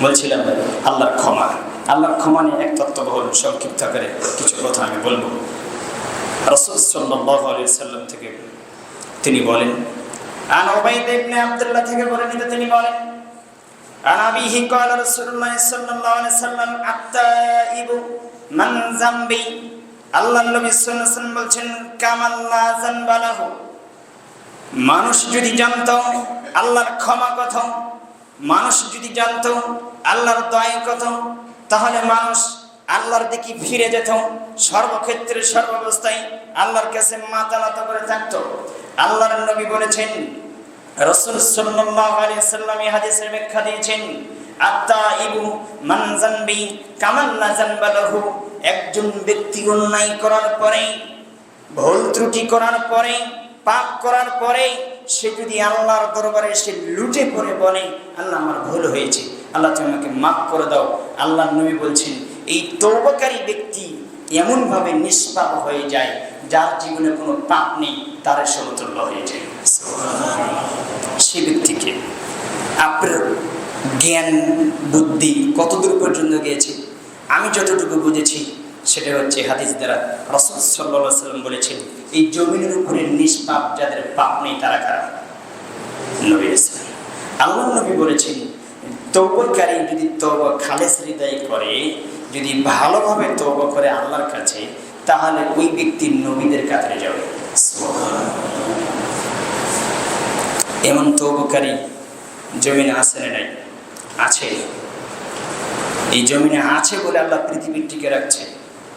বলছিলাম আল্লাহর ক্ষমা আল্লাহর ক্ষমা নিয়ে এক তত্ত্ববহল সংক্ষিপ্ত করে কিছু কথা আমি বলবো রসুল সাল্লাহ আলি সাল্লাম থেকে তিনি বলেন আন ওবাইদ ইবনে আব্দুল্লাহ থেকে বলে নিতে তিনি বলেন عن أبيه قال رسول الله صلى الله عليه وسلم التائب من ذنبي আল্লাহ নবী সাল্লাল্লাহু আলাইহি ওয়াসাল্লাম বলছেন কামাল্লা জানবালাহু মানুষ যদি জানতো আল্লাহর ক্ষমা কথা মানুষ যদি জানতো, আল্লাহর দয়া কথা তাহলে মানুষ আল্লাহর দিকে ফিরে যেত। সর্বক্ষেত্রে, সর্বাবস্থায় আল্লাহর কাছে মাথা নত করে থাকতো। আল্লাহর নবী বলেছেন, রসুল সাল্লাম এই হাদিসের ব্যাখ্যা দিয়েছেন আত্তা ইবু মান জানবি কামাল্লা জানবালাহু একজন ব্যক্তি অন্যায় করার পরে, ভুল ত্রুটি করার পরে, পাপ করার পরে সে যদি আল্লাহর দরবারে সে লুটে পড়ে বলে, আল্লাহ আমার ভুল হয়েছে, আল্লাহ তুমি আমাকে মাফ করে দাও। আল্লাহ নবী বলছেন, এই তৌবকারী ব্যক্তি এমনভাবে নিষ্পাপ হয়ে যায়, যার জীবনে কোনো পাপ নেই, তার সমতুল্য হয়ে যায়। সে ব্যক্তিকে আপনার জ্ঞান, বুদ্ধি কতদূর পর্যন্ত গিয়েছে? আমি যতটুকু বুঝেছি সেটা হচ্ছে হাদিস দ্বারা রসদ সাল্লা সাল্লাম বলেছেন, এই জমিনের উপরে নিষ্পাপ যাদের পাপ নেই, তারা কারা? নবী আল্লাহ নবী বলেছেন তৌবকারী যদি তৌবা খালেস হৃদয় করে, যদি ভালোভাবে তৌবা করে আল্লাহর কাছে, তাহলে ওই ব্যক্তি নবীদের কাতারে যাবে। এমন তৌবকারী জমিনে আছে নাই? আছে। এই জমিনে আছে বলে আল্লাহ পৃথিবীর টিকে রাখছে।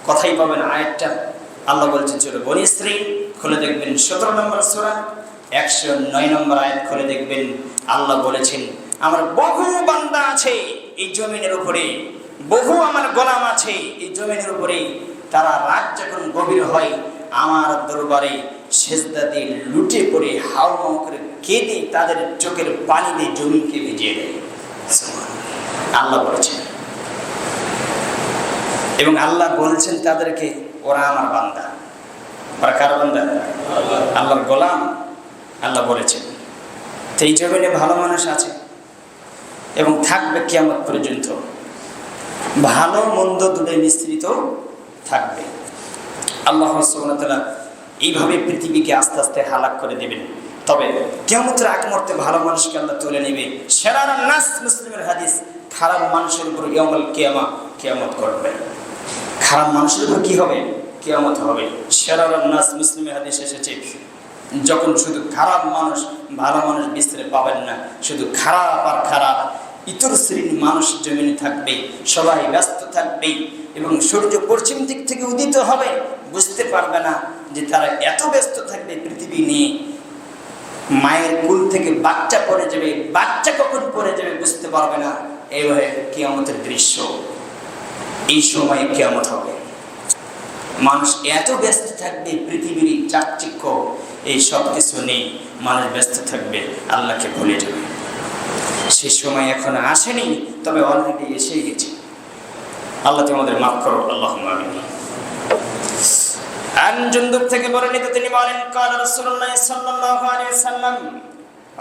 কথাই পাবেন আয়াতটা। আল্লাহ বলছেন চলো বনি স্ত্রী খুলে দেখবেন সতেরো নম্বর সোরা, একশো নয় নম্বর আয়াত খুলে দেখবেন। আল্লাহ বলেছেন, আমার বহু বান্দা আছে এই জমিনের উপরে, বহু আমার গোলাম আছে এই জমিনের উপরে। তারা রাত যখন গভীর হয়, আমার দরবারে সেজদা দিয়ে লুটে পড়ে হাও মাও করে কেঁদে তাদের চোখের পানি দিয়ে জমিকে ভিজিয়ে দেয়। আল্লাহ বলেছেন এবং আল্লাহ বলছেন তাদেরকে, ওরা আমার বান্দা। ওরা কার বান্দা? আল্লাহর গোলাম, আল্লাহ বলেছেন। তো এই জমিনে ভালো মানুষ আছে এবং থাকবে কিয়ামত পর্যন্ত। ভালো, মন্দ দুটোই মিশ্রিত থাকবে। আল্লাহ এইভাবে পৃথিবীকে আস্তে আস্তে হালাক করে দেবেন। তবে কেমতের আগ মুহূর্তে ভালো মানুষকে আল্লাহ তুলে নেবে। সেরার নাস মুসলিমের হাদিস, খারাপ মানুষের উপর ইয়ামাল কিয়ামা কিয়ামত করবে খারাপ মানুষের উপর কি হবে? কিয়ামত হবে। সেরার নাস মুসলিমের এসেছে, যখন শুধু খারাপ মানুষ, ভালো মানুষ বিস্তারে পাবেন না, শুধু খারাপ আর খারাপ, ইতর শ্রেণির মানুষ জমিনে থাকবে, সবাই ব্যস্ত থাকবে এবং সূর্য পশ্চিম দিক থেকে উদিত হবে। বুঝতে পারবে না যে তারা এত ব্যস্ত থাকবে পৃথিবী নিয়ে। মায়ের কুল থেকে বাচ্চা পড়ে যাবে, বাচ্চা কখন পড়ে যাবে বুঝতে পারবে না। এইভাবে কেয়ামতের দৃশ্য। এই সময় কেমন হবে। মানুষ এত ব্যস্ত থাকবে, পৃথিবীর চাকচিক্য এই সব কিছু নেই মানুষ ব্যস্ত থাকবে, আল্লাহকে ভুলে যাবে। সে সময় এখন আসেনি, তবে অলরেডি এসে গেছে। আল্লাহ তোমাদের মাফ করো আল্লাহ আমিন। আন জুন্দুব থেকে বর্ণিত তিনি বলেন, কাল রাসূলুল্লাহ সাল্লাল্লাহু আলাইহি ওয়াসাল্লাম।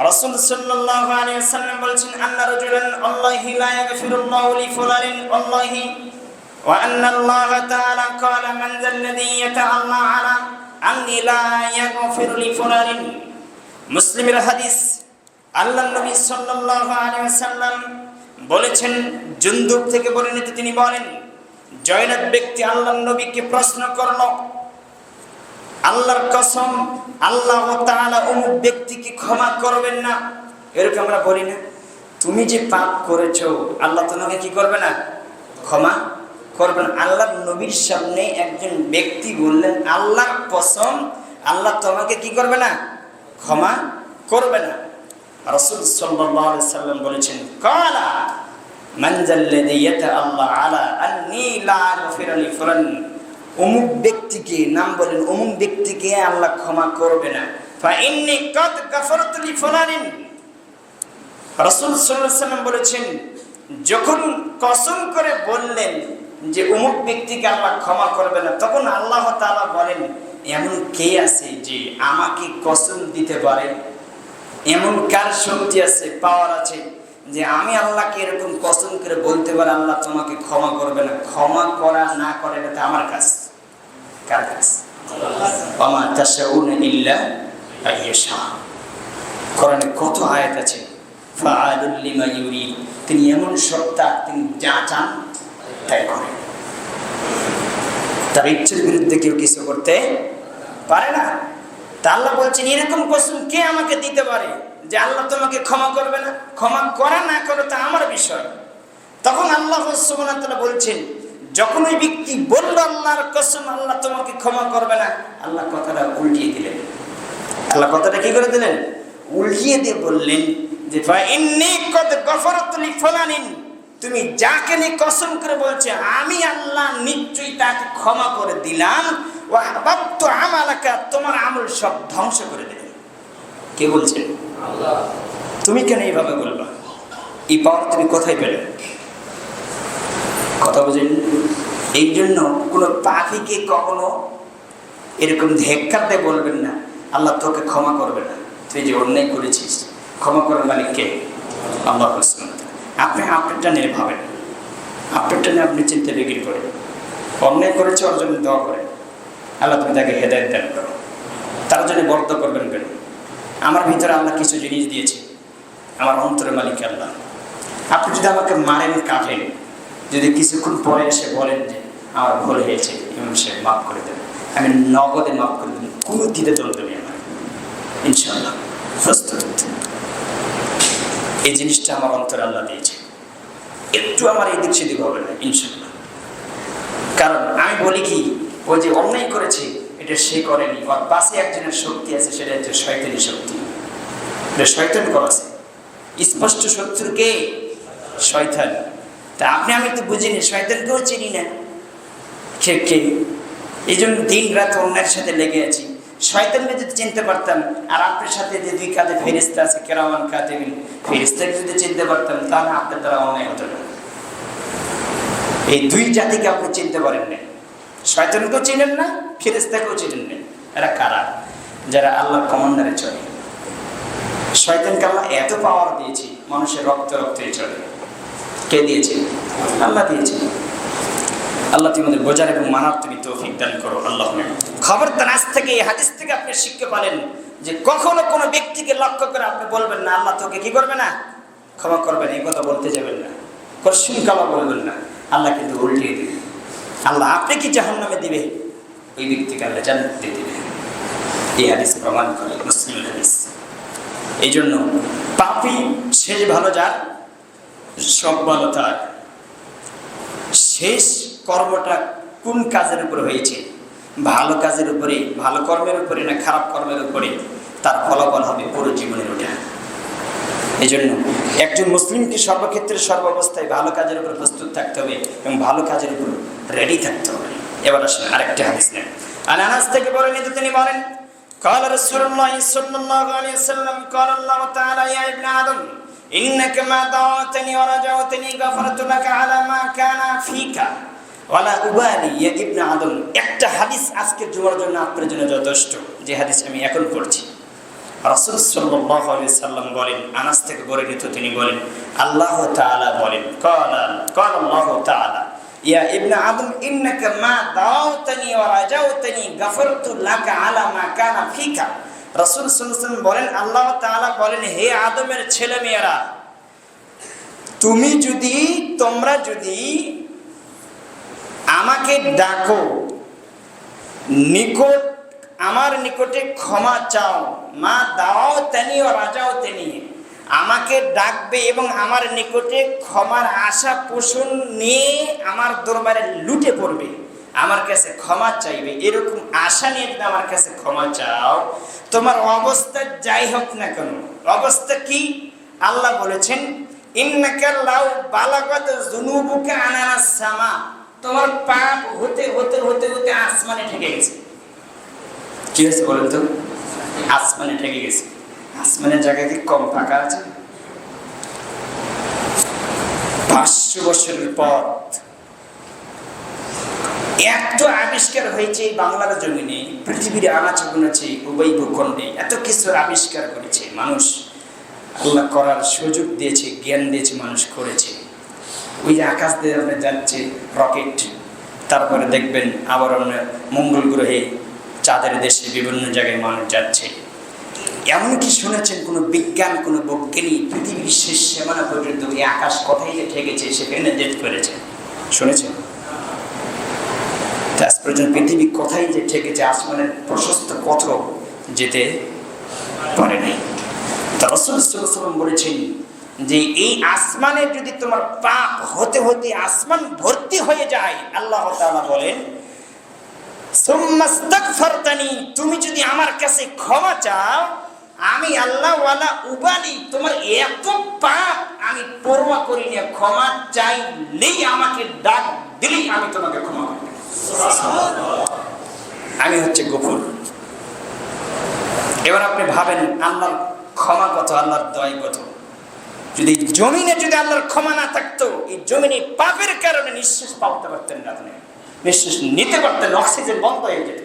রাসূল সাল্লাল্লাহু আলাইহি ওয়াসাল্লাম বলছেন, আন্না রাজুলান, আল্লাহি লা ইয়াগফিরুল্লাহু লি ফুলানিন, আল্লাহি আন্না আল্লাহ তাআলা ক্বালা মান যাল্লাযী ইয়াতাআল্লা আলা আন্নি লা ইয়াগফিরু লি ফুলানিন মুসলিমের হাদিস আল্লাহ নবী সাল্লাল্লাহু আলাইহি ওয়াসাল্লাম বলেছেন জুন্দুব থেকে বর্ণিত তিনি বলেন জয়নাথ ব্যক্তি আল্লাহ নবীকে প্রশ্ন করল, আল্লাহর কসম, আল্লাহ তাআলা অমুক ব্যক্তিকে ক্ষমা করবেন না? এরকম আমরা বলি না। তুমি যে পাপ করেছ, আল্লাহ তোমাকে কি করবে না? ক্ষমা করবেন। আল্লাহ নবীর সামনে একজন ব্যক্তি বললেন আল্লাহর কসম, আল্লাহ তোমাকে কি করবে না? ক্ষমা করবে না। রাসূল সাল্লাম বলেছেন, কালা ব্যক্তিকে নাম ব্যক্তিকে আল্লাহ ক্ষমা করবে না। রাসূল বলেছেন, যখন কসম করে বললেন যে অমুক ব্যক্তিকে আল্লাহ ক্ষমা করবে না, তখন আল্লাহ তাআলা বলেন, এমন কে আছে যে আমাকে কসম দিতে পারে? এমন কার শক্তি আছে পাওয়ার আছে যে আমি আল্লাহকে এরকম কসম করে বলতে পারি, আল্লাহ তোমাকে ক্ষমা করবে না? ক্ষমা করা না করে এটা তো আমার কাজ। কার কাজ? আমা তাশাউন ইল্লা কোরআনে কত আয়াত আছে তিনি এমন সত্তা, তিনি যা চান তাই করেন তার ইচ্ছের বিরুদ্ধে কেউ কিছু করতে পারে না। তা আল্লাহ বলছেন, এরকম কসম কে আমাকে দিতে পারে যে আল্লাহ তোমাকে ক্ষমা করবে না? ক্ষমা করা না করো তা আমার বিষয়। তখন আল্লাহ ওয়া বলছেন, যখন ওই ব্যক্তি বলল আল্লাহর কসম, আল্লাহ তোমাকে ক্ষমা করবে না, আল্লাহ কথাটা উল্টিয়ে দিলেন। আল্লাহ কথাটা কি করে দিলেন? উল্টিয়ে দিয়ে বললেন যে, ফা ইন্নী কদ গফরতু লিফলানিন তুমি যাকে নিয়ে কসম করে বলছে আমি আল্লাহ নিশ্চয়ই তাকে ক্ষমা করে দিলাম। ও আবাত্তু আমালাকা তোমার আমল সব ধ্বংস করে দিলেন কে বলছেন তুমি কেন এইভাবে বলবা? এই পাওয়ার তুমি কোথায় পেলে? কথা বুঝেন? এই জন্য কোনো পাখিকে কখনো এরকম ধেক্কাতে বলবেন না আল্লাহ তোকে ক্ষমা করবে না। তুই যে অন্যায় করেছিস ক্ষমা করার মালিক কে? আল্লাহ আপনি আপনারটা নিয়ে ভাবেন। আপনারটা নিয়ে আপনি চিন্তা বিক্রি করেন। অন্যায় করেছে, ওর জন্য দোয়া করেন। আল্লাহ তুমি তাকে হেদায়ত দান করো। তার জন্য বর্দ করবেন কেন? আমার ভিতরে আল্লাহ কিছু জিনিস দিয়েছে। আমার অন্তরের মালিক আল্লাহ। আপনি যদি আমাকে মারেন, কাটেন, যদি কিছুক্ষণ পরে এসে বলেন যে, আমার ভুল হয়েছে, ইমাম সাহেব মাফ করে দেন। আমি নগদে মাফ করে দেবেন কোনো দিতে দ্বন্দ্ব নেই আমার। ইনশাল্লাহ এই জিনিসটা আমার অন্তরে আল্লাহ দিয়েছে। একটু আমার এই দিক সেদিক হবে না ইনশাল্লাহ কারণ আমি বলি কি, ও যে অন্যায় করেছে, এটা সে করেনি। ওর পাশে একজনের শক্তি আছে, সেটা হচ্ছে শয়তানি শক্তি। এটা শয়তান করেছে। স্পষ্ট শত্রুকে শয়তান। তা আপনি, আমি তো বুঝিনি, শয়তানকেও চিনি না। কে কে? এই জন্য দিন রাত অন্যের সাথে লেগে আছি। শয়তানকে যদি চিনতে পারতাম আর আপনার সাথে যে দুই কাজে ফেরিস্তা আছে কেরামান কাজে ফেরিস্তাকে যদি চিনতে পারতাম তাহলে আপনার দ্বারা অন্যায় হতো না। এই দুই জাতিকে আপনি চিনতে পারেন না শয়তানকেও চিনেন না ফেরিস্তাকেও চিনেন না এরা কারা? যারা আল্লাহর কমান্ডারে চলে। শয়তানকে আল্লাহ এত পাওয়ার দিয়েছি, মানুষের রক্ত রক্তে চলে। কে দিয়েছে? আল্লাহ দিয়েছে। আল্লাহ তুমি বোঝার এবং মানার তুমি তৌফিক দান করো, আল্লাহ খবরদার আজ থেকে এই হাদিস থেকে আপনি শিখতে পারেন যে কখনো কোনো ব্যক্তিকে লক্ষ্য করে আপনি বলবেন না, আল্লাহ তোকে কি করবে না? ক্ষমা করবেন, এই কথা বলতে যাবেন না। কশ্চিন কালা বলবেন না। আল্লাহ কিন্তু উল্টিয়ে দেবে। আল্লাহ আপনি কি জাহান নামে দিবে? ওই ব্যক্তিকে আল্লাহ জানতে দিবে। এই হাদিস প্রমাণ করে মুসলিম হাদিস। এই জন্য পাপি শেষ ভালো যার সব ভালো তার। শেষ কর্মটা কোন কাজের উপর হয়েছে ভালো কাজের উপরে ভালো কর্মের উপরে না খারাপ কর্মের উপরে তার ফলাফল হবে পুরো জীবনের ওটা এই জন্য একজন মুসলিমকে সর্বক্ষেত্রে সর্বাবস্থায় ভালো কাজের উপর প্রস্তুত থাকতে হবে এবং ভালো কাজের উপর রেডি থাকতে হবে এবার আসেন আরেকটা হাদিস নেন আনানাস থেকে বলেন তো তিনি বলেন قال رسول الله صلى الله عليه وسلم قال الله تعالى يا ابن آدم إنك ما دعوتني ورجوتني غفرت لك على ما كان فيك ওয়ালা উবালি ইয়া ইবনে আদম একটা হাদিস আজকের জুমার জন্য আপনার জন্য যথেষ্ট যে হাদিস আমি এখন পড়ছি রাসূল সাল্লাল্লাহু আলাইহি সাল্লাম বলেন আনাস থেকে বর্ণিত তিনি বলেন আল্লাহ তাআলা বলেন ক্বালা ক্বালা আল্লাহ তাআলা ইয়া ইবনে আদম ইন্নাকা মা দাওতানি ওয়া রাজাউতানি গাফারতু লাকা আলা মা কানা ফিকা রাসূল বলেন, আল্লাহ বলেন, হে আদমের ছেলে মেয়েরা তুমি যদি, তোমরা যদি আমাকে ডাকো, নিকট, আমার নিকটে ক্ষমা চাও, মা দাও তেনি ও রাজাও তেনি, আমাকে ডাকবে এবং আমার নিকটে ক্ষমার আশা পোষণ নিয়ে আমার দরবারে লুটে পড়বে। আমার কাছে ক্ষমা চাইবে, এরকম আশা নিয়ে যদি আমার কাছে ক্ষমা চাও, তোমার অবস্থা যাই হোক না কেন, অবস্থা কি? আল্লাহ বলেছেন, ইন্নাকা লাউ বালাগত জুনুবুকা আনানাস সামা তোমার পাপ হতে হতে হতে হতে আসমানে ঠেকে গেছে। কি হয়েছে বলেন তো? আসমানে ঠেকে গেছে। আসমানের জায়গায় কি কম ফাঁকা আছে? পাঁচশো বছরের পর এত আবিষ্কার হয়েছে বাংলার জমিনে, পৃথিবীর আনাচে গুনাচে, উভয় ভূখণ্ডে। এত কিছু আবিষ্কার করেছে মানুষ। আল্লাহ করার সুযোগ দিয়েছে, জ্ঞান দিয়েছে, মানুষ করেছে। ওই যে আকাশ দিয়ে যাচ্ছে রকেট তারপরে দেখবেন আবার অন্য মঙ্গল গ্রহে, চাঁদের দেশে বিভিন্ন জায়গায় মানুষ যাচ্ছে। এমনকি শুনেছেন কোনো বিজ্ঞান, কোনো বৈজ্ঞানিক, পৃথিবীর শেষ সীমানা পর্যন্ত এই আকাশ কোথায় যে ঠেকেছে, সেখানে জেট করেছে। শুনেছেন? পর্যন্ত পৃথিবী কোথায় যে ঠেকেছে, আসমানের প্রশস্ত পথ যেতে পারে নাই। বলেছেন যে, এই আসমানে যদি তোমার পাপ হতে হতে আসমান ভর্তি হয়ে যায়, আল্লাহ বলেন তুমি যদি আমার কাছে ক্ষমা চাও, আমি আল্লাহ উবালি, তোমার এত পাপ আমি পরোয়া করি না, ক্ষমা চাইলেই আমাকে ডাক দিলেই আমি তোমাকে ক্ষমা করি আমি হচ্ছে গফুর। এবার আপনি ভাবেন, আল্লাহর ক্ষমা কত, আল্লাহর দয় কত? যদি জমিনে যদি আল্লাহর ক্ষমা না থাকতো, এই জমিনে পাপের কারণে নিঃশ্বাস পাওয়াতে পারতেন না আপনি। নিঃশ্বাস নিতে পারতেন, অক্সিজেন বন্ধ হয়ে যেত।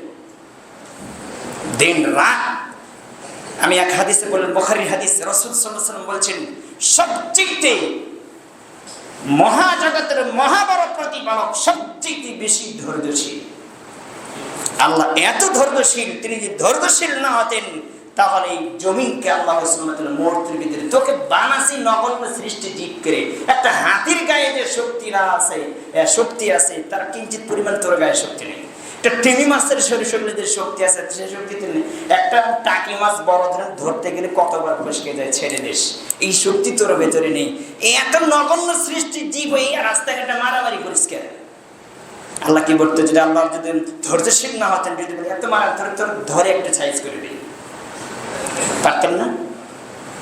দিন রাত, আমি এক হাদিসে বললেন, বখারির হাদিস, রসুল সাল্লাম বলছেন, সবচেয়ে মহাজগতের মহাবড় প্রতিপালক সবচেয়ে বেশি ধৈর্যশীল। আল্লাহ এত ধৈর্যশীল, তিনি যদি ধৈর্যশীল না হতেন, তাহলে এই জমিনকে আল্লাহ মূর্তির তোকে বানাসি নগণ্য সৃষ্টি জীব করে। একটা হাতির গায়ে যে শক্তি না আছে শক্তি আছে, তার কিঞ্চিত পরিমাণ তোর গায়ে শক্তি নেই। একটা মাছের শরীর শরীরে যে শক্তি আছে, সে শক্তি তো নেই একটা টাকি মাছ বড় ধরনের ধরতে গেলে কতবার ফসকে যায় ছেড়ে দিস। এই শক্তি তোর ভেতরে নেই। এত নগণ্য সৃষ্টি জীব এই রাস্তাঘাটে মারামারি করিস কেন? আল্লাহ কি বলতো, যদি আল্লাহ যদি ধৈর্যশীল না হতেন, যদি এত মারা ধরে তোর ধরে একটা সাইজ করে দিই। পারতেন না?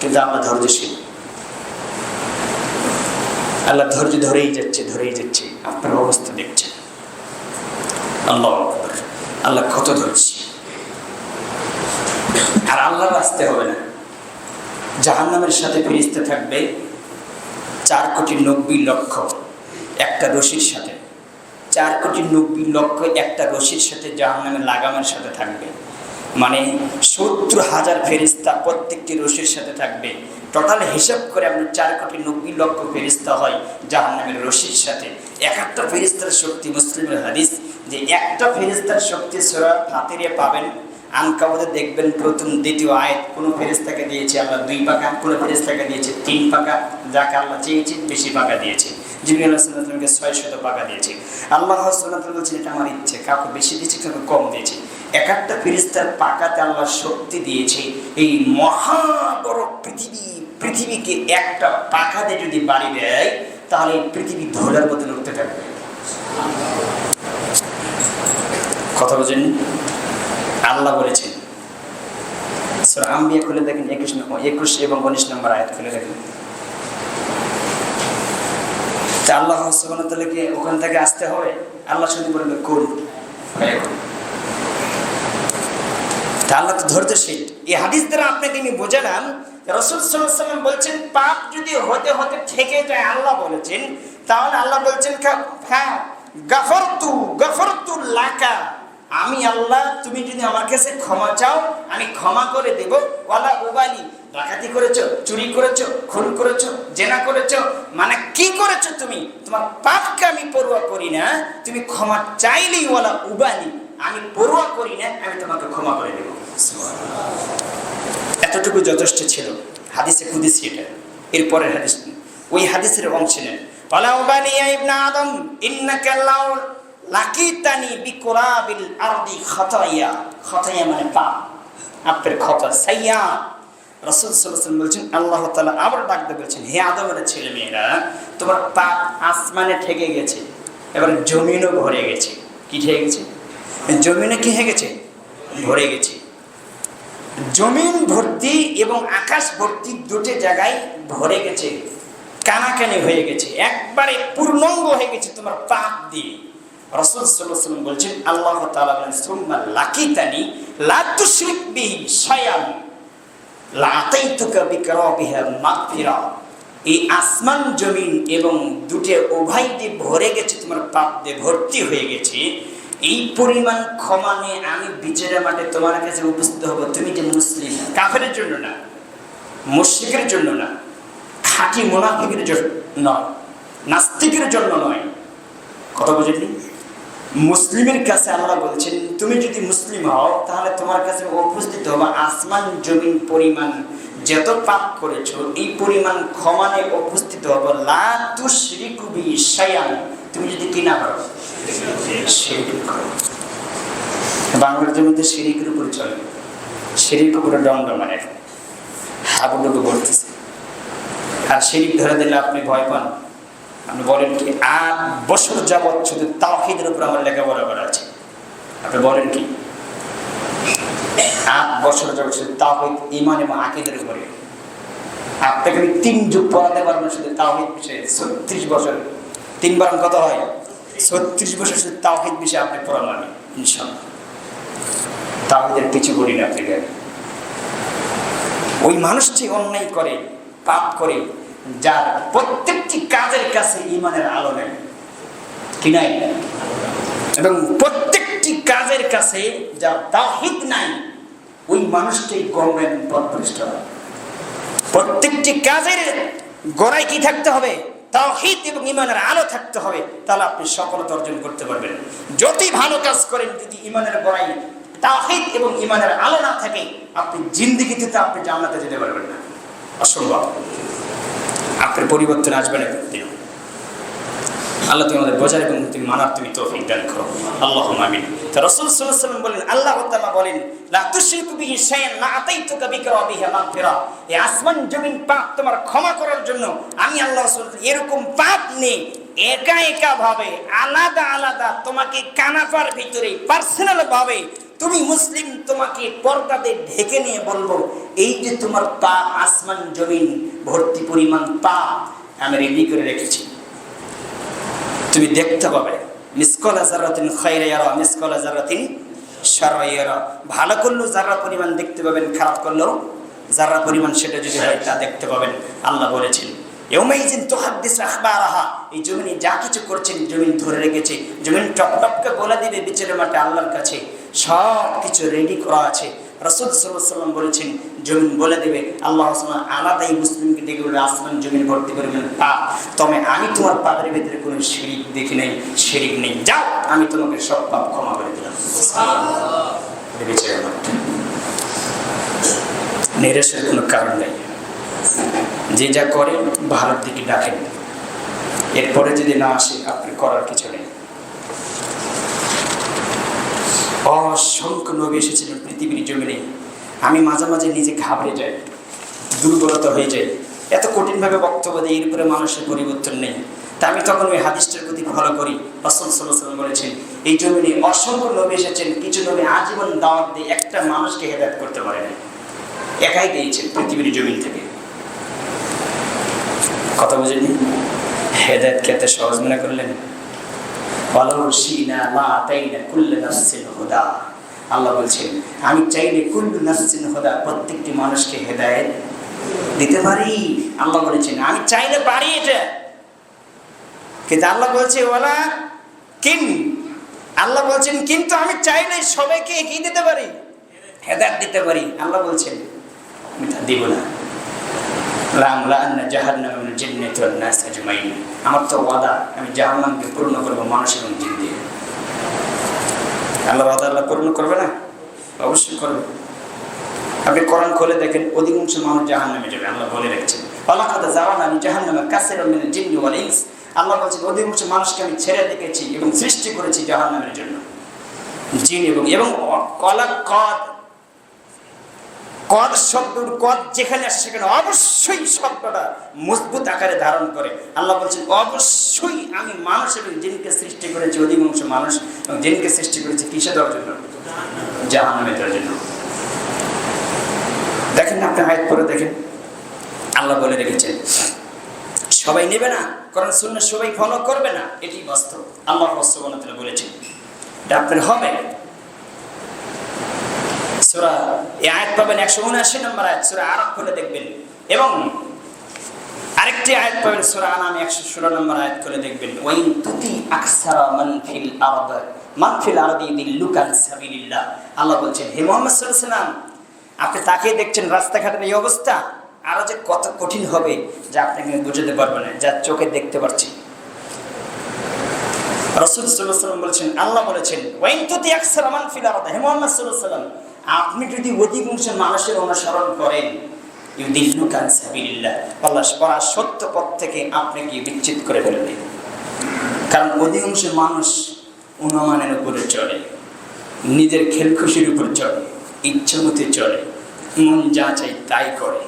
কিন্তু আল্লাহ ধৈর্যশীল। আল্লাহ ধৈর্য ধরেই যাচ্ছে ধরেই যাচ্ছে। আপনার অবস্থা দেখছেন। আল্লাহ। আল্লাহ কত ধরছি। আর আল্লাহ আসতে হবে না। জাহান্নামের সাথে ফিরিস্তে থাকবে চার কোটি নব্বই লক্ষ একটা রশির সাথে। চার কোটি নব্বই লক্ষ একটা রশির সাথে জাহান্নামের লাগামের সাথে থাকবে। মানে সত্তর হাজার ফেরিস্তা প্রত্যেকটি রশির সাথে থাকবে। টোটাল হিসাব করে আপনার চার কোটি নব্বই লক্ষ ফেরিস্তা হয় জাহান্নামের রশির সাথে। এক একটা ফেরিস্তার শক্তি মুসলিমের হাদিস যে একটা ফেরিস্তার শক্তি সোরা ফাতিরে পাবেন। আনকাবুদে দেখবেন প্রথম, দ্বিতীয় আয়াত কোনো ফেরেস্তাকে দিয়েছে আল্লাহ দুই পাকা, কোনো ফেরেস্তাকে দিয়েছে তিন পাকা, যাকে আল্লাহ চেয়েছে বেশি পাকা দিয়েছে। আলাহিসামকে ছয় শত পাকা দিয়েছে। আল্লাহ সাল্লাহ বলছেন, এটা আমার ইচ্ছে, কাউকে বেশি দিয়েছে, কাউকে কম দিয়েছে। এক একটা ফেরিস্তার পাকাতে আল্লাহ শক্তি দিয়েছে, এই মহা বড় পৃথিবী, পৃথিবীকে একটা পাকাতে যদি বাড়ি দেয়, তাহলে এই পৃথিবী ধরার মতো উঠতে থাকবে। কথা বোঝেন? আল্লাহ বলেছেন আম্বিয়া খুলে দেখেন, একুশ একুশ এবং উনিশ নম্বর আয়াত খুলে দেখেন। আল্লাহ সুবাহকে ওখান থেকে আসতে হবে? আল্লাহ শুধু বলবে, কোন? তা আল্লাহ তো ধৈর্যশীল এই হাদিস দ্বারা আপনাকে আমি বোঝালাম রসুল সাল্লাম বলছেন, পাপ যদি হতে হতে থেকে যায়, আল্লাহ বলেছেন, তাহলে আল্লাহ বলছেন হ্যাঁ গাফরতু গাফরতু লাকা। আমি আল্লাহ, তুমি যদি আমার কাছে ক্ষমা চাও, আমি ক্ষমা করে দেব। ওয়ালা উবালি, ডাকাতি করেছ, চুরি করেছ, খুন করেছ, জেনা করেছ মানে কি করেছ তুমি? তোমার পাপকে আমি পড়ুয়া করি না। তুমি ক্ষমা চাইলেই ওয়ালা উবালি আমি পড়ুয়া করি না, আমি তোমাকে ক্ষমা করে দেব। এতটুকু যথেষ্ট ছিল। হাদিসে কুদিসি এটা। এরপরের হাদিস ওই হাদিসের অংশ নেন। ওয়ালা ইবনা আদম, ইন্নাকা লাউ লাকিতানি বিকুরাবিল আরদি খাতায়া খাতায়া মানে পাপ। আপনার খতা। সাইয়া। রসুল সাল্লাম বলছেন, আল্লাহ তালা আবার ডাকতে বলছেন, হে আদমের ছেলে মেয়েরা তোমার পাপ আসমানে ঠেকে গেছে, এবার জমিনও ভরে গেছে। কি ঠেকে গেছে? জমিনে কি হয়ে গেছে? ভরে গেছে। জমিন ভর্তি এবং আকাশ ভর্তি দুটো জায়গায় ভরে গেছে, কানাকানি হয়ে গেছে, একবারে পূর্ণাঙ্গ হয়ে গেছে তোমার পাপ দিয়ে। বলছেন, আল্লাহ লাকিতানি এই আসমান, জমিন এবং দুটে উভয় দিয়ে ভরে গেছে, তোমার পাপ দিয়ে ভর্তি হয়ে গেছে। এই পরিমাণ ক্ষমা নিয়ে আমি বিচারের মাঠে তোমার কাছে উপস্থিত হব। তুমি যে মুসলিম কাফের জন্য না, মুশ্রিকের জন্য না, খাঁটি মোনাফিকের জন্য নয়, নাস্তিকের জন্য নয়। কথা বুঝেনি মুসলিমের কাছে আল্লাহ বলছেন, তুমি যদি মুসলিম হও, তাহলে তোমার কাছে উপস্থিত হবে আসমান জমিন পরিমাণ যত পাপ করেছ, এই পরিমাণ ক্ষমানে উপস্থিত হবে। লা তুশরিকুবি শায়ান তুমি যদি কি না করো শিরিক করো। বাংলার জমিতে শিরিকের উপরে চলে। শিরিক উপরে দণ্ড মানে হাবুডুবু করতেছে। আর শিরিক ধরে দিলে আপনি ভয় পান। আপনি বলেন কি, আট বছর যাবৎ শুধু তাওহিদের উপর আমার লেখাপড়া করা আছে। আপনি বলেন কি? আট বছর যাবৎ শুধু তাওহিদ ইমান এবং আকিদের উপরে। আপনাকে আমি তিন যুগ পড়াতে পারবেন শুধু তাওহিদ বিষয়ে। ছত্রিশ বছর। তিনবার কত হয়? ছত্রিশ বছর শুধু তাওহিদ বিষয়ে আপনি পড়ানো আমি ইনশাল্লাহ তাওহিদের কিছু বলি না আপনি ওই মানুষটি অন্যায় করে, পাপ করে, যার প্রত্যেকটি কাজের কাছে ইমানের আলো নেই কি নাই? এবং প্রত্যেকটি কাজের কাছে যার তাহিদ নাই, ওই মানুষটি গরমের পথভ্রষ্ট হয়। প্রত্যেকটি কাজের গোড়ায় কি থাকতে হবে? তাওহিদ এবং ইমানের আলো থাকতে হবে, তাহলে আপনি সফলতা অর্জন করতে পারবেন। যতই ভালো কাজ করেন, যদি ইমানের গড়াই তাহিদ এবং ইমানের আলো না থাকে, আপনি জিন্দিগিতে তো আপনি জান্নাতে যেতে পারবেন না। অসম্ভব আপনার পরিবর্তন আসবে না আল্লাহ তুমি আমাদের বোঝার এবং তুমি মানার তুমি তৌফিক দান করো। আল্লাহ আমিন। তো রাসূল ওয়াসাল্লাম বলেন, আল্লাহ বলেন, লা তুশরিকু বিহি লা বিহি মাগফিরা। এই আসমান জমিন পাপ তোমার ক্ষমা করার জন্য আমি আল্লাহ রাসূল এরকম পাপ নেই। একা একা ভাবে, আলাদা আলাদা তোমাকে কানাফার ভিতরে পার্সোনাল ভাবে তুমি মুসলিম তোমাকে পর্দাতে ঢেকে নিয়ে বলব, এই যে তোমার পাপ, আসমান জমিন ভর্তি পরিমাণ পাপ, আমি রেডি করে রেখেছি। তুমি দেখতে পাবে। মিসকলা জারাতিন খৈরে ইয়ারা, মিসকলা জারাতিন সারাইয়ারা ভালো করলেও যারা পরিমাণ দেখতে পাবেন, খারাপ করলেও যারা পরিমাণ সেটা যদি হয়, তা দেখতে পাবেন। আল্লাহ বলেছেন এউমাইজিন তোহাদ্দিস আখবারাহা এই জমিনে যা কিছু করছেন, জমিন ধরে রেখেছে। জমিন টপ টপকে বলে দিবে বিচের মাঠে আল্লাহর কাছে। সব কিছু রেডি করা আছে। সাল্লাম বলেছেন জমিন বলে দেবে আল্লাহ আসমান আলাদাই মুসলিমকে ডেকে বলে আসমান জমিন ভর্তি করে পাপ তবে আমি তোমার পাপের ভিতরে কোনো শিরিক দেখি নাই শিরিক নেই। যাও আমি তোমাকে সব পাপ ক্ষমা করে দিলাম। নিরাশের কোনো কারণ নেই। যে যা করে ভারত দিকে ডাকেন এরপরে যদি না আসে আপনি করার কিছু নেই। অসংখ্য নবী এসেছিলেন পৃথিবীর জমিনে, আমি মাঝে মাঝে নিজে ঘাবড়ে যাই, দুর্বলতা হয়ে যায় এত কঠিনভাবে বক্তব্য দিই এরপরে মানুষের পরিবর্তন নেই। তা আমি তখন ওই হাদিসটার প্রতি ফলো করি। রসল সাল্লাম বলেছেন, এই জমিনে অসংখ্য নবী এসেছেন, কিছু নবী আজীবন দাওয়াত দিয়ে একটা মানুষকে হেদায়ত করতে পারে একাই দিয়েছেন পৃথিবীর জমিন থেকে। কথা বুঝেনি হেদায়ত কে এত সহজ মনে করলেন? আল্লাহ বলছেন, আমি চাইলে কুল্লু নাসিন হুদা, প্রত্যেকটি মানুষকে হেদায়েত দিতে পারি। আল্লাহ বলেছেন, আমি চাইলে পারি এটা। কিন্তু আল্লাহ বলছে ওলা কিন? আল্লাহ বলছেন, কিন্তু আমি চাইলে সবাইকে কি দিতে পারি? হেদায়ত দিতে পারি। আল্লাহ বলছেন আমি তা দিব না। আমার তো ওয়াদা, আমি জাহান্নামকে পূর্ণ করব মানুষ এবং জিন দিয়ে। আল্লাহ ওয়াদা আল্লাহ পূর্ণ করবে না? অবশ্যই করবে। আপনি কোরআন খোলে দেখেন, অধিকাংশ মানুষ জাহান নামে যাবে, আল্লাহ বলে রেখেছেন। আল্লাহ কথা যাওয়ান আমি জাহান নামে কাছের জিন্নি আল্লাহ বলছেন, অধিকাংশ মানুষকে আমি ছেড়ে দেখেছি এবং সৃষ্টি করেছি জাহান নামের জন্য। জিন এবং এবং কলা কদ কদ শব্দর কদ যেখানে আসে সেখানে অবশ্যই শব্দটা মজবুত আকারে ধারণ করে। আল্লাহ বলছেন, অবশ্যই আমি মানুষ এবং জিনকে সৃষ্টি করেছি, অধিকাংশ মানুষ এবং জিনকে সৃষ্টি করেছি কিসে দেওয়ার জন্য? জাহান্নামে দেওয়ার জন্য। দেখেন আপনি আয়াত পরে দেখেন। আল্লাহ বলে রেখেছেন, সবাই নেবে না কারণ শূন্য সবাই ফলো করবে না। এটি বাস্তব। আল্লাহ বলেছেন এটা আপনার হবে সুরা এই আয়াত পাবেন একশো উনআশি নম্বর আয়াত, সুরা আরব খুলে দেখবেন। এবং আরেকটি আয়াত পাবেন, সুরা আনাম একশো ষোলো নম্বর আয়াত খুলে দেখবেন। ওই তুতি আকসারা মানফিল আরদ মানফিল আরদি দিল্লুকান সাবিলিল্লাহ। আল্লাহ বলছেন, হে মোহাম্মদ সাল্লাল্লাহু আপনি তাকিয়ে দেখছেন রাস্তাঘাটের এই অবস্থা? আরও যে কত কঠিন হবে, যা আপনাকে আমি বুঝাতে পারব না, যা চোখে দেখতে পাচ্ছি রসুল সাল্লাহ সাল্লাম বলেছেন, আল্লাহ বলেছেন, ওয়াইন তুতি আকসার আমান ফিল আরদ, হে মুহাম্মদ সাল্লাল্লাহু সাল্লাম আপনি যদি অধিকাংশ মানুষের অনুসরণ করেন ইউদিল্লু কান সাবিলিল্লাহ, আল্লাহ পড়া সত্য পথ থেকে আপনাকে বিচ্ছিত করে ফেলবে। কারণ অধিকাংশ মানুষ অনুমানের উপরে চলে নিজের খেলখুশির উপর চলে ইচ্ছামতে চলে মন যা চাই তাই করে।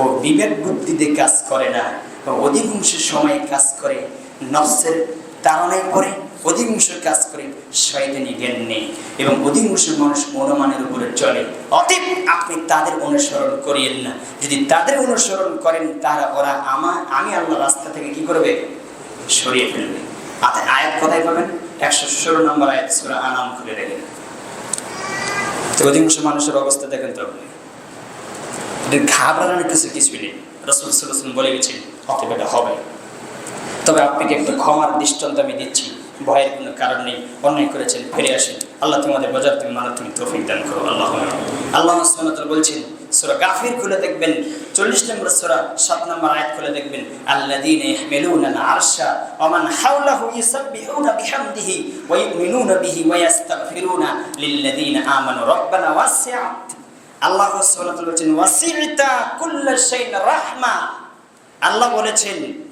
ও বিবেক বুদ্ধি দিয়ে কাজ করে না অধিকাংশ সময় কাজ করে, নফসের তাড়নায় করে অধিকাংশ কাজ করে শয়তানি জ্ঞান নেই এবং অধিকাংশ মানুষ অনুমানের উপরে চলে। অতএব আপনি তাদের অনুসরণ করিয়েন না। যদি তাদের অনুসরণ করেন, তারা, ওরা আমার, আমি আল্লাহ রাস্তা থেকে কি করবে? সরিয়ে ফেলবে। আচ্ছা আয়াত কোথায় পাবেন? একশো ষোলো নম্বর আয়াত, সুরা আনাম খুলে রেখে অধিকাংশ মানুষের অবস্থা দেখেন তো আপনি। ঘাবড়ানোর কিছু কিছুই নেই। রসুল বলে গেছেন, অতএব এটা হবে। তবে আপনাকে একটু ক্ষমার দৃষ্টান্ত আমি দিচ্ছি। ভয়ের কোনো কারণ নেই, অন্যায় করেছেন, ফিরে আসেন। আল্লাহ তোমাদের বাজার তুমি মানো তুমি তৌফিক দান করো। আল্লাহ আল্লাহ সুবহানাহু বলছেন, সোরা গাফির খুলে দেখবেন 40 নম্বর সোরা 7 নম্বর আয়াত খুলে দেখবেন, আল্লাযীনা ইয়াহমিলুনা আল-আরশা ওয়া মান হাওলাহু ইউসাব্বিহুনা বিহামদিহি ওয়া ইউমিনুনা বিহি ওয়া ইয়াস্তাগফিরুনা লিল্লাযীনা আমানু রাব্বানা ওয়াসি'ত আল্লাহ সুবহানাহু বলছেন ওয়াসি'তা কুল্লা শাইইন রাহমা। আল্লাহ বলেছেন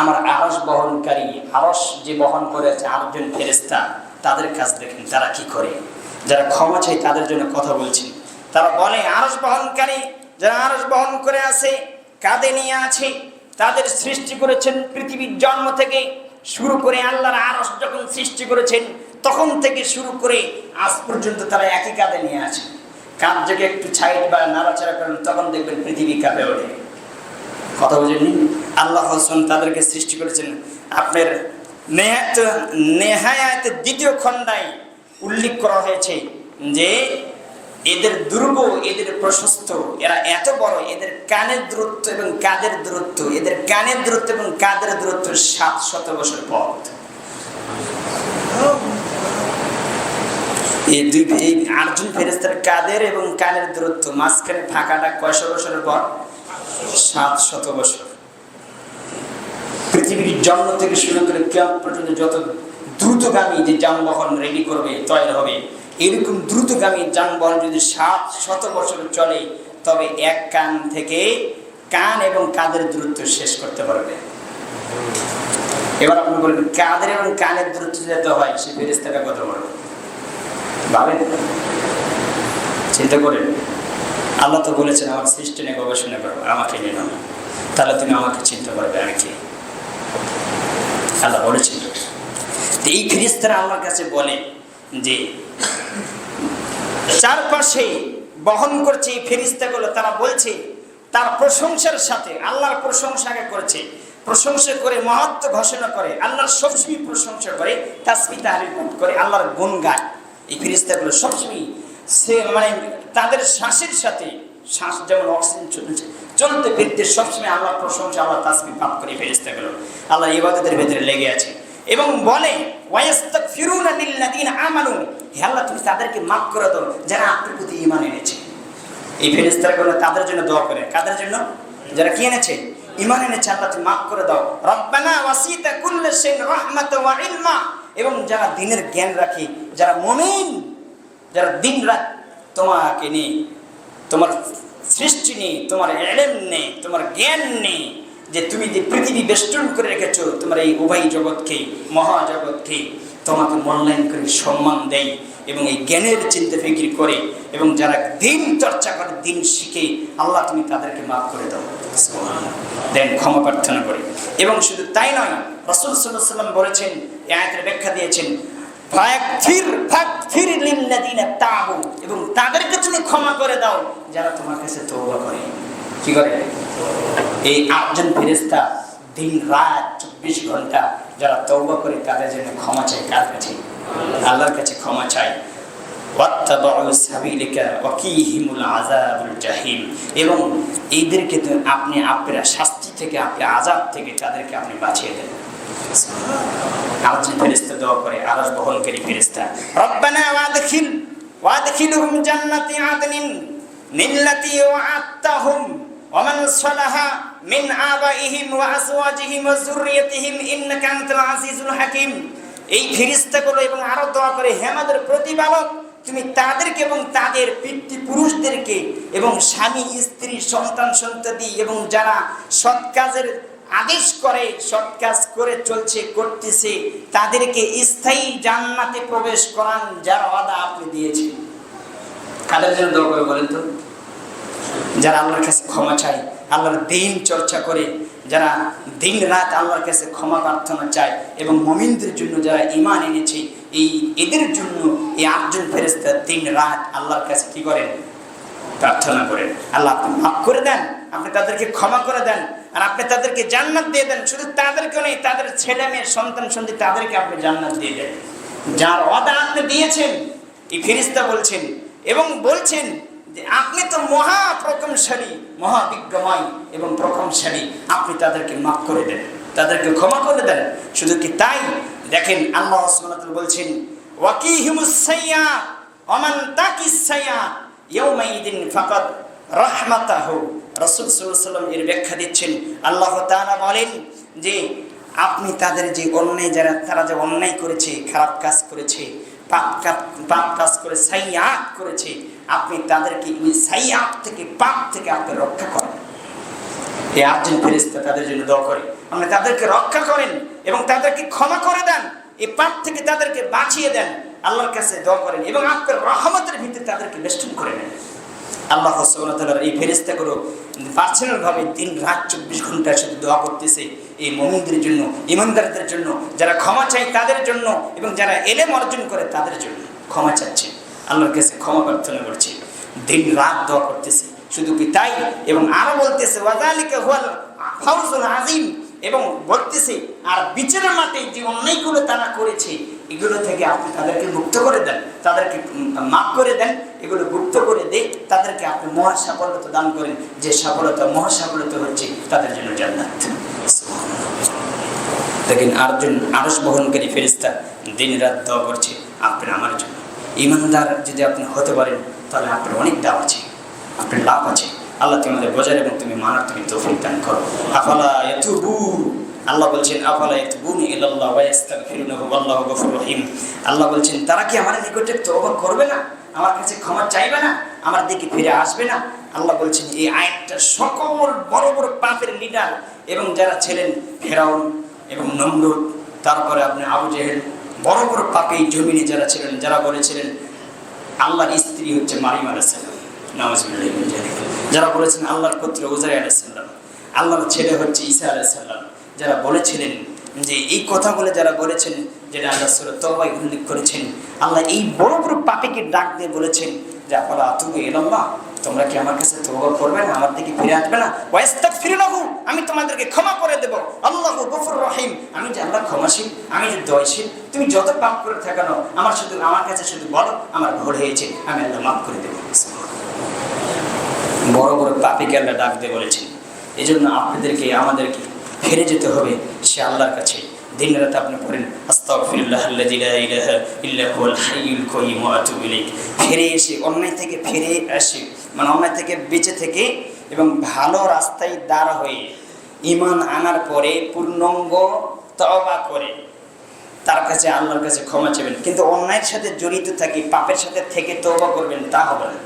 আমার আরস বহনকারী আরস যে বহন করেছে আটজন ফেরেস্তা তাদের কাজ দেখেন তারা কি করে? যারা ক্ষমা চাই তাদের জন্য কথা বলছেন তারা বলে আরস বহনকারী যারা আরস বহন করে আছে, কাঁধে নিয়ে আছে, তাদের সৃষ্টি করেছেন পৃথিবীর জন্ম থেকে শুরু করে আল্লাহর আরস যখন সৃষ্টি করেছেন, তখন থেকে শুরু করে আজ পর্যন্ত তারা একই কাঁধে নিয়ে আছে। কাঁধ থেকে একটু ছাইড বা নাড়াচাড়া করেন, তখন দেখবেন পৃথিবী কাঁপে ওঠে। কথা বুঝেননি আল্লাহ হোসেন তাদেরকে সৃষ্টি করেছেন আপনার নেহাত নেহায়াত দ্বিতীয় খণ্ডায় উল্লেখ করা হয়েছে যে এদের দুর্গ, এদের প্রশস্ত, এরা এত বড়, এদের কানের দূরত্ব এবং কাদের দূরত্ব, এদের কানের দূরত্ব এবং কাদের দূরত্ব সাত শত বছর পথ। এই দুই, এই আটজন ফেরেস্তার কাদের এবং কানের দূরত্ব মাঝখানে ফাঁকাটা কয়শো বছরের পর সাত শত বছর। পৃথিবীর জন্ম থেকে শুরু করে কেমন পর্যন্ত যত দ্রুতগামী যে যানবাহন রেডি করবে, তৈরি হবে, এরকম দ্রুতগামী যানবাহন যদি সাত শত বছর চলে, তবে এক কান থেকে কান এবং কাদের দূরত্ব শেষ করতে পারবে? এবার আপনি বলবেন, কাদের এবং কানের দূরত্ব যেতে হয়, সে ফেরিস্তাটা কত বড় ভাবেন? চিন্তা করেন। আল্লাহ তো বলেছেন, আমার সৃষ্টি নিয়ে গবেষণা করো আমাকে নিয়ে নাও তাহলে তুমি আমাকে চিনতে পারবে আমি কি। আল্লাহ বলেছেন তো এই ফিরিস্তারা আল্লাহর কাছে বলে যে, চারপাশে বহন করছে এই ফেরিস্তাগুলো তারা বলছে, তার প্রশংসার সাথে, আল্লাহর প্রশংসাকে করেছে, প্রশংসা করে মহত্ব ঘোষণা করে, আল্লাহর সবসময় প্রশংসা করে তাসমি তাহারি করে, আল্লাহর গুণ গায় এই ফেরিস্তাগুলো সবসময় সে মানে তাদের শ্বাসের সাথে শ্বাস যেমন অক্সিজেন চলছে চলতে ফিরতে সবসময় আল্লাহর প্রশংসা, আল্লাহ তাসমি পাপ করে ফেরিস্তাগুলো আল্লাহ ইবাদতের ভেতরে লেগে আছে। এবং বলে আমানু। হে আল্লাহ, তুমি তাদেরকে মাফ করে দাও যারা আপনার প্রতি ঈমান এনেছে। এই ফেরেশতাগুলো তাদের জন্য দোয়া করে। কাদের জন্য? যারা কি এনেছে? ঈমান এনেছে, আল্লাহ তুমি মাফ করে দাও। রব্বানা ওয়াসিতা কুল্লা শাইইন রাহমাতাও ওয়া ইলমা। এবং যারা দিনের জ্ঞান রাখে, যারা মুমিন যারা দিন রাত তোমাকে নিয়ে, তোমার সৃষ্টি নেই তোমার এলেম নেই তোমার জ্ঞান নেই যে তুমি যে পৃথিবী বেষ্টন করে রেখেছো, তোমার এই উভয় জগৎকে, মহাজগৎকে, তোমাকে মূল্যায়ন করে সম্মান দেয় এবং এই জ্ঞানের চিন্তা ফিকির করে এবং যারা দিন চর্চা করে, দিন শিখে, আল্লাহ তুমি তাদেরকে মাফ করে দাও। দেন ক্ষমা প্রার্থনা করে। এবং শুধু তাই নয়, রসুল সাল্লাহ সাল্লাম বলেছেন আয়াতের ব্যাখ্যা দিয়েছেন তাবু এবং তাদেরকে তুমি ক্ষমা করে দাও যারা তোমার কাছে তওবা করে। কি করে? এই আটজন ফেরেশতা দিন রাত চব্বিশ ঘণ্টা যারা তওবা করে তাদের জন্য ক্ষমা চাই কার কাছে? আল্লাহর কাছে ক্ষমা চাই এবং এইদেরকে আপনি আপনার শাস্তি থেকে আপনি আজাদ থেকে তাদেরকে আপনি বাঁচিয়ে দেন। আরজি ফেরেশতা দোয়া করে আরশ বহনকারী ফেরেশতা রব্বানা ওয়াদখিল ওয়াদখিলহুম জান্নাতি আদনিন নিল্লাতি ওয়াআত্তাহুম ومن صلح من آبائهم وأزواجهم وذريتهم إنك أنت العزيز الحكيم এই ফিরিস্তাগুলো এবং আরো দোয়া করে হে আমাদের প্রতিপালক তুমি তাদেরকে এবং তাদের পিতৃপুরুষদেরকে এবং স্বামী স্ত্রী সন্তান সন্ততি এবং যারা সৎ কাজের আদেশ করে সৎ কাজ করে চলছে করতেছে তাদেরকে স্থায়ী জান্নাতে প্রবেশ করান যার ওয়াদা আপনি দিয়েছেন। কাদের জন্য দোয়া করে বলেন তো? যারা আল্লাহর কাছে ক্ষমা চায় আল্লাহর দিন চর্চা করে যারা দিন রাত আল্লাহর কাছে ক্ষমা প্রার্থনা চায় এবং মমিনদের জন্য যারা ইমান এনেছে এই এদের জন্য এই আটজন ফেরেস্তা দিন রাত আল্লাহর কাছে কি করেন? প্রার্থনা করেন। আল্লাহ আপনি মাফ করে দেন। আপনি তাদেরকে ক্ষমা করে দেন, আর আপনি তাদেরকে জান্নাত দিয়ে দেন। শুধু তাদেরকেও নেই, তাদের ছেলে মেয়ে, সন্তান সন্ধি তাদেরকে আপনি জান্নাত দিয়ে দেন। যার অদা আপনি দিয়েছেন, এই ফেরিস্তা বলছেন এবং বলছেন যে, আপনি তো মহা প্রকমশালী মহাবিজ্ঞময় এবং প্রকমশালী আপনি তাদেরকে মাফ করে দেন, তাদেরকে ক্ষমা করে দেন। শুধু কি তাই? দেখেন, আল্লাহ সুবহানাহু বলছেন, ওয়াকিহিমুস সাইয়্যা ওমান তাকিস সাইয়্যা ইয়াউমাইদিন ফাকাদ রাহমাতাহু। রাসূল ওয়াসাল্লাম এর ব্যাখ্যা দিচ্ছেন। আল্লাহ তাআলা বলেন যে, আপনি তাদের যে অন্যায় যারা, তারা যে অন্যায় করেছে, খারাপ কাজ করেছে, পাপ কাজ পাপ কাজ করে করেছে, আপনি তাদেরকে থেকে, পাপ থেকে আপনি রক্ষা করেন। এই আটজন ফেরেস্তা তাদের জন্য দোয়া করে। আপনি তাদেরকে রক্ষা করেন এবং তাদেরকে ক্ষমা করে দেন। এই পাপ থেকে তাদেরকে বাঁচিয়ে দেন। আল্লাহর কাছে দোয়া করেন এবং আপনার রহমতের ভিতরে তাদেরকে বেষ্টন করে নেন। আল্লাহ এই ফেরেস্তাগুলো পার্সোনালভাবে দিন রাত চব্বিশ ঘণ্টা শুধু দোয়া করতেছে এই মমিনদের জন্য, ইমানদারদের জন্য, যারা ক্ষমা চায় তাদের জন্য এবং যারা এলেম অর্জন করে তাদের জন্য ক্ষমা চাচ্ছে। আল্লাহর কাছে ক্ষমা প্রার্থনা করছে। দিন রাত দোয়া করতেছে। শুধু কি তাই? এবং আরও বলতেছে ওয়াজালিকা হুয়াল ফাউজুল আজিম এবং বলতেছে, আর বিচারের মাঠে যে অন্যায়গুলো তারা করেছে, এগুলো থেকে আপনি তাদেরকে মুক্ত করে দেন, তাদেরকে মাফ করে দেন, এগুলো গুপ্ত করে দে তাদেরকে আপনি মহা সাফল্যতা দান করেন, যে সফলতা মহা সফলতা হচ্ছে তাদের জন্য জান্নাত। দেখেন আরজন আরস বহনকারী ফেরিস্তা দিন রাত দোয়া করছে, আপনার আমার জন্য। ইমানদার যদি আপনি হতে পারেন, তাহলে আপনার অনেক দাম আছে, আপনার লাভ আছে। আল্লাহ তুমি আমাদের বোঝার এবং তুমি মানার তুমি তৌফিক দান করো। আফালা ইয়াতুবু? আল্লাহ বলছেন, আফালা ইয়াতুবুন ইলাল্লাহ ওয়া ইস্তাগফিরুনাহু আল্লাহু গফুর রহিম। আল্লাহ বলছেন, তারা কি আমার নিকটে তওবা করবে না? আমার কাছে ক্ষমা চাইবে না? আমার দিকে ফিরে আসবে না? আল্লাহ বলছেন, এই আয়াতটা সকল বড় বড় পাপের লিডার এবং যারা ছিলেন ফেরাউন এবং নমরুদ, তারপরে আপনি আবু জেহেল, বড় বড় পাপে জমিনে যারা ছিলেন, যারা বলেছিলেন, আল্লাহর স্ত্রী হচ্ছে মারিম আলাইসাল্লাম নওয়াজবিল্লাহ মিন যালিক। যারা বলেছেন আল্লাহর পুত্র উজাই আলাইসাল্লাম আল্লাহর ছেলে হচ্ছে ঈসা আলাইসাল্লাম যারা বলেছিলেন যে এই কথা বলে যারা বলেছেন, যেটা আল্লাহ সুর তবাই উল্লেখ করেছেন, আল্লাহ এই বড় বড় পাপিকে ডাক দিয়ে বলেছেন যে আপনারা আতুবু এলাল্লাহ তোমরা কি আমার কাছে তওবা করবে না? আমার দিকে ফিরে আসবে না? ওয়াস্তাগফিরুলাহু আমি তোমাদেরকে ক্ষমা করে দেব। আল্লাহ গফুর রহিম। আমি যে আল্লাহ ক্ষমাশীল, আমি যে দয়াশীল, তুমি যত পাপ করে থাকানো আমার শুধু, আমার কাছে শুধু বলো, আমার ভুল হয়েছে, আমি আল্লাহ মাফ করে দেবো। বড় বড় পাপিকে আল্লাহ ডাক দিয়ে বলেছেন এই জন্য আপনাদেরকে, আমাদেরকে ফিরে যেতে হবে, সে আল্লাহর কাছে। দিন রাত আপনি পড়েন ফিরে এসে, অন্যায় থেকে ফিরে আসে মানে অন্যায় থেকে বেঁচে থেকে এবং ভালো রাস্তায় দাঁড়া হয়ে ইমান আনার পরে পূর্ণাঙ্গ তবা করে। তার কাছে, আল্লাহর কাছে ক্ষমা চাইবেন কিন্তু অন্যায়ের সাথে জড়িত থাকি, পাপের সাথে থেকে তওবা করবেন, তা হবে না।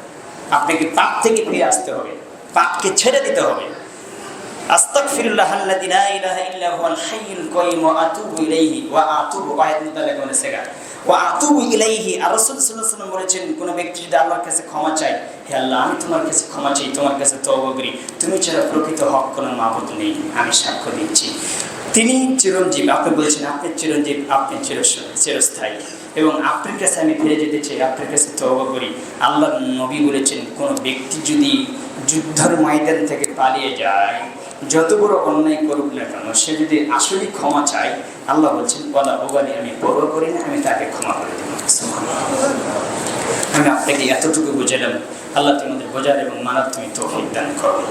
আপনাকে পাপ থেকে ফিরে আসতে হবে। পাপকে ছেড়ে দিতে হবে। ব্যক্তি যদি কাছে ক্ষমা আল্লাহ, আমি তোমার কাছে ক্ষমা চাই, তোমার কাছে করি। তুমি প্রকৃত কোনো নেই, আমি সাক্ষ্য দিচ্ছি। তিনি চিরঞ্জীব, আপনি বলছেন, আপনি চিরঞ্জীব, আপনি চির চিরস্থায়ী। এবং আপনার কাছে আমি ফিরে যেতে চাই, আপনার কাছে তওবা করি। আল্লাহ নবী বলেছেন, কোনো ব্যক্তি যদি যুদ্ধের ময়দান থেকে পালিয়ে যায়, যত বড় অন্যায় করুক না কেন, সে যদি আসলে ক্ষমা চায়, আল্লাহ বলছেন বলা ওবালি আমি বড় করি না, আমি তাকে ক্ষমা করে দেব। আমি আপনাকে এতটুকু বুঝালাম। আল্লাহ তোমাদের বোঝার এবং মানার তুমি তৌফিক দান করো।